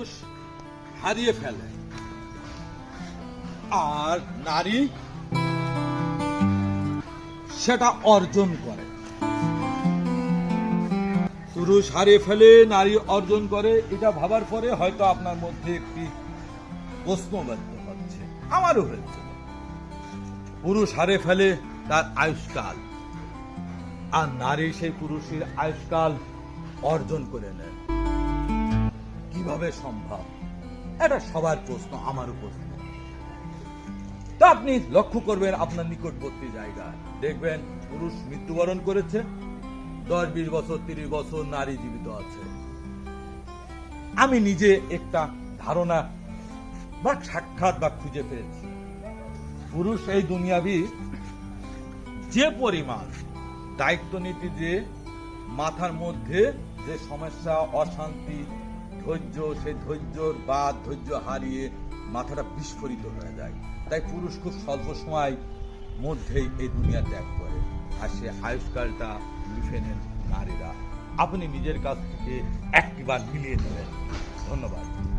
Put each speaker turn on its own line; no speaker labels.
পুরুষ হারিয়ে ফেলে। আর নারী সেটা অর্জন করে। পুরুষ হারিয়ে ফেলে, নারী অর্জন করে, এটা ভাবার পরে হয়তো আপনার মধ্যে একটি প্রশ্নবাদ্য হচ্ছে। আমারও হয়েছে। পুরুষ হারিয়ে ফেলে, তার আয়ুষ্কাল। আর নারী সেই পুরুষের আয়ুষ্কাল অর্জন করে নেয়। কীভাবে সম্ভব? এটা সবার প্রশ্ন, আমারও প্রশ্ন। তা আপনি লক্ষ্য করবেন আপনার নিকটবর্তী জায়গায়। দেখবেন পুরুষ মৃত্যুবরণ করেছে, দশ, বিশ বছর, তিরিশ বছর নারী জীবিত আছে। আমি নিজে একটা ধারণা বা সাক্ষাৎ বা খুঁজে পেয়েছি। পুরুষ এই দুনিয়াবি যে পরিমাণ দায়িত্ব নীতি যে মাথার মধ্যে যে সমস্যা, অশান্তি ধৈর্য, সেই ধৈর্যর বা ধৈর্য হারিয়ে মাথাটা বিস্ফোরিত হয়ে যায়। তাই পুরুষ খুব স্বল্প সময় মধ্যেই এই দুনিয়া ত্যাগ করে। আর সে আয়ুষ্কালটা লিখে নেন নারীরা। আপনি নিজের কাছ থেকে একবার মিলিয়ে নেবেন ধন্যবাদ।